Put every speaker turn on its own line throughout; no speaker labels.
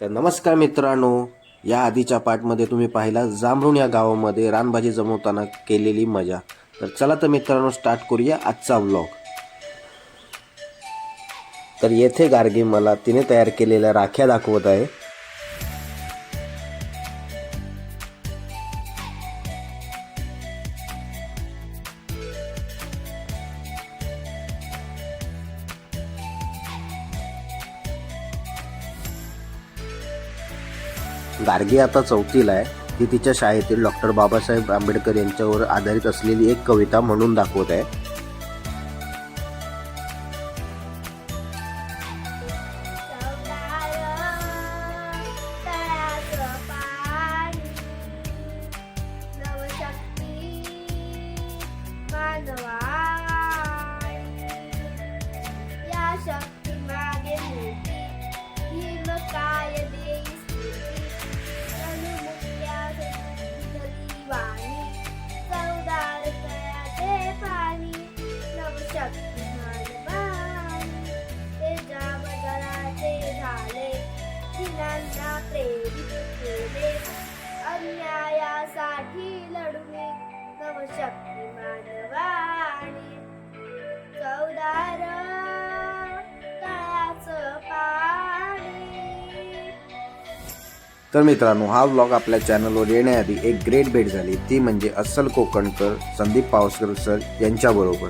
तर नमस्कार मित्रांनो या आधीच्या पार्टमध्ये तुम्ही पाहिला जांभरुण या गावामध्ये रानभाजी जमवताना केलेली मजा. तर चला तर मित्रांनो स्टार्ट करूया आजचा व्लॉग तर येथे गार्गी मला तिने तयार केलेल्या राख्या दाखवत आहे. गार्गी आता चौथीला आहे. ती तिच्या शाळेतील डॉक्टर बाबासाहेब आंबेडकर यांच्यावर आधारित असलेली एक कविता म्हणून दाखवत आहे.
मानवाणी चौदार पाणी.
तर मित्रांनो हा व्लॉग आपल्या चॅनलवर येण्याआधी एक ग्रेट भेट झाली. ती म्हणजे अस्सल कोकणकर संदीप पावसकर सर यांच्याबरोबर.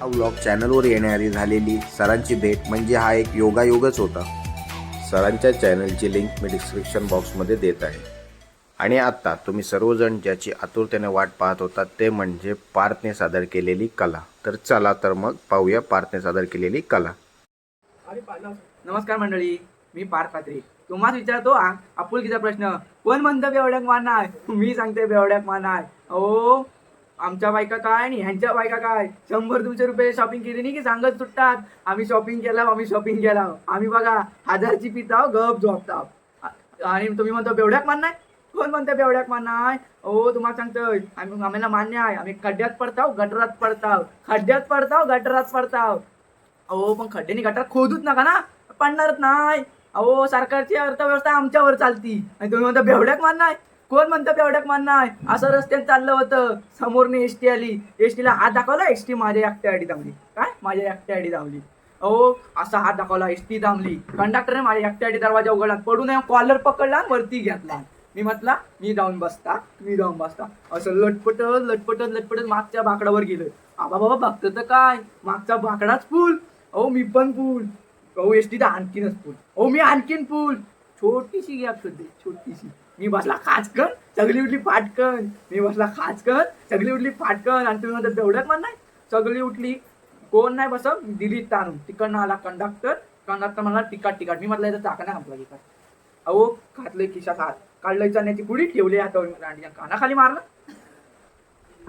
हा व्लॉग चॅनलवर येण्याआधी झालेली सरांची भेट म्हणजे हा एक योगायोगच होता. सरांच्या चॅनलची लिंक मी डिस्क्रिप्शन बॉक्समध्ये देत आहे. आणि आत्ता तुम्ही सर्वजण ज्याची आतुरतेने वाट पाहत होता ते म्हणजे पार्थने सादर केलेली कला. तर चला तर मग पाहूया पार्थने सादर केलेली कला.
नमस्कार मंडळी मी पार्थ पात्री तुम्हाला विचारतो आपुलकीचा प्रश्न कोण म्हणतं बेवड्याक मान आहे मी सांगते बेवड्याक मान आहे ओ आमच्या बायका काय आणि ह्यांच्या बायका काय? शंभर दोनशे रुपये शॉपिंग केली नाही की सांगत सुटतात? आम्ही शॉपिंग केला आम्ही शॉपिंग केला आम्ही बघा हजारची पिताव गप झोपताव. आणि तुम्ही म्हणतो बेवड्याक मान नाही कोण म्हणतं बेवड्याक मानाय? हो तुम्हाला सांगतोय आम्ही आम्हाला मान्य आहे. आम्ही खड्ड्यात पडताव गटरात पडताव. खड्ड्यात पडताव गटरात पडताव. अहो पण खड्ड्यानी गटार खोदूच नका ना. पडणारच नाही. अहो सरकारची अर्थव्यवस्था आमच्यावर चालती. आणि तुम्ही म्हणता बेवड्याक माननाय? कोण म्हणतं बेवड्याक माननाय? असं रस्त्यात चाललं होतं. समोरने एस टी आली. एस टीला हात दाखवला एस टी माझ्या एकट्या आडी थांबली काय? माझ्या एकट्या आडी थांबली अहो असा हात दाखवला एस टी थांबली कंडक्टरने माझ्या एकट्या आडी दरवाजा उघडला. पडून कॉलर पकडला वरती घेतला. मी म्हटला मी जाऊन बसता मी जाऊन बसता. असं लटपटत लटपटत लटपटत मागच्या बाकडावर गेलं आबा बाबा बघतं तर काय? मागचा बाकडाच फुल अहो मी पण फुल अहो एस टी आणखीनच फुल अहो मी आणखीन फुल छोटीशी गॅप होती छोटीशी. मी बसला खाचकन सगळी उठली फाटकन. मी बसला खाचकन सगळी उठली फाटकन. आणि तुम्ही म्हणतात तेवढ्यात म्हण नाही. सगळी उठली. कोण नाही बस दिली ताणून तिकडनं आला कंडक्टर कंडक्टर म्हणला तिकाट तिकाट. मी म्हटलं चाका नाही आपला तिकाट अहो घातलंय खिशात हात. काढलं चण्याची गुढी ठेवली हातावर रांडीच्या कानाखाली मारलं.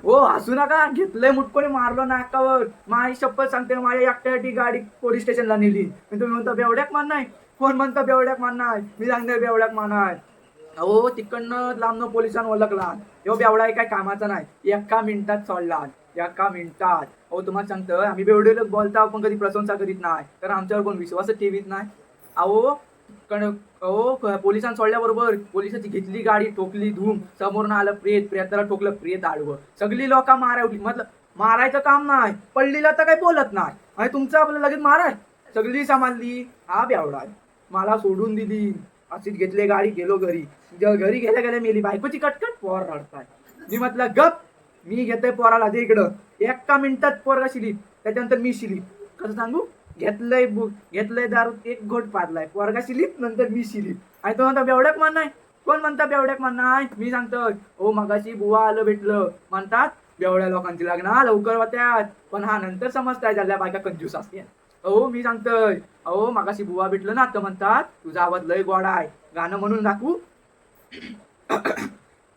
हो हसू नका घेतलंय मुटकोने मारलं नाकावर. माझी शपथ सांगते माझ्या एकट्यासाठी गाडी पोलीस स्टेशनला नेली. मी तुम्ही म्हणता बेवड्याक मान नाही. कोण म्हणता बेवड्याक मान नाही? मी सांगते बेवड्याक मान आहे अहो तिकडनं लांबनं पोलिसांना ओळखला हो बेवडा काय कामाचा नाही. एका मिनिटात सोडला एका मिनिटात. अहो तुम्हाला सांगतं आम्ही बेवडे बोलता पण कधी प्रशंसा करीत नाही. तर आमच्यावर कोण विश्वासच ठेवीत नाही. अहो कण अहो पोलिसांनी सोडल्याबरोबर पोलिसाची घेतली गाडी ठोकली धूम समोरून आलं प्रेत प्रेताला ठोकलं प्रेत आडवं. सगळी लोक मारवली म्हटलं मारायचं काम नाही पडलीला तर काही बोलत नाही. आणि तुमचं आपलं लगेच माराय. सगळी समाजली हा ब्यावडा मला सोडून दिली. अशीच घेतली गाडी गेलो घरी. ज- घरी गेल्या गेल्या मेली बायकोची कटकट पोर रडताय. मी म्हटलं गप मी घेतोय पोराला दे इकडं. एका मिनिटात पोर शिली त्याच्यानंतर मी शिली कसं सांगू? घेतलंय बुक घेतलंय दारू एक घोट पाडलाय. वर्गा शिलीप नंतर मी शिलीप आणि तो म्हणता बेवड्याक मान नाही. कोण म्हणता बेवड्याक मान नाही? मी सांगतो ओ मगाशी बुवा आलं भेटलं. म्हणतात बेवड्या लोकांची लग्न लवकर होत्यात. पण हा नंतर समजताय झाल्या बायका कंजूस असते. अहो मी सांगतोय. अहो मगाशी बुवा भेटलं ना तर म्हणतात तुझा आवाज लय गोडा आहे. गाणं म्हणून दाखवू.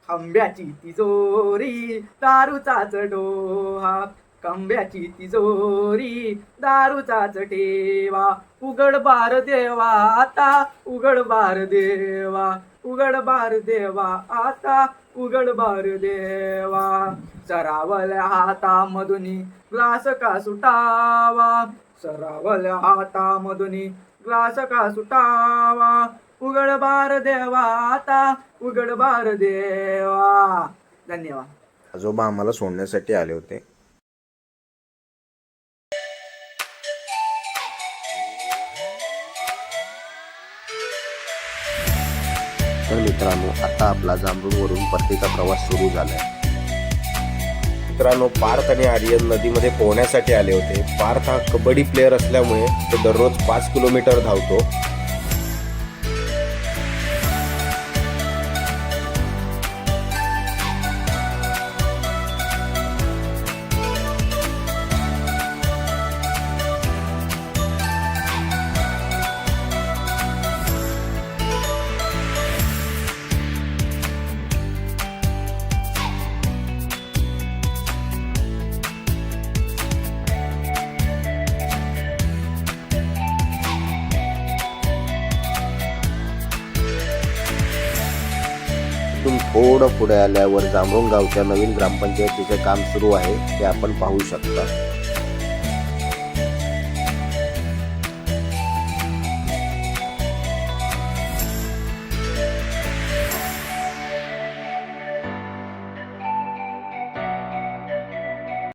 खांब्याची तिजोरी दारूचाच डोहा. खांब्याची तिजोरी दारूचाच ठेवा उघड बार देवा आता उघड बार देवा. उघड बार देवा आता उघड बार देवा. सरावल्या हातामधून ग्लास का सुटावा? सरावल्या हातामधून ग्लास का सुटावा? उघड बार देवा आता उघड बार देवा. धन्यवाद.
आजोबा आम्हाला सोडण्यासाठी आले होते. तर मित्रांनो आता आपला जांभरूणवरून परतीचा प्रवास सुरू झालाय. मित्रांनो पार्थ आणि आर्यन नदीमध्ये पोहण्यासाठी आले होते. पार्थ हा कबड्डी प्लेअर असल्यामुळे तो दररोज पाच किलोमीटर धावतो. तिथून थोडं पुढे आल्यावर जांभरुण गावच्या नवीन ग्रामपंचायतीचे काम सुरू आहे ते आपण पाहू शकता.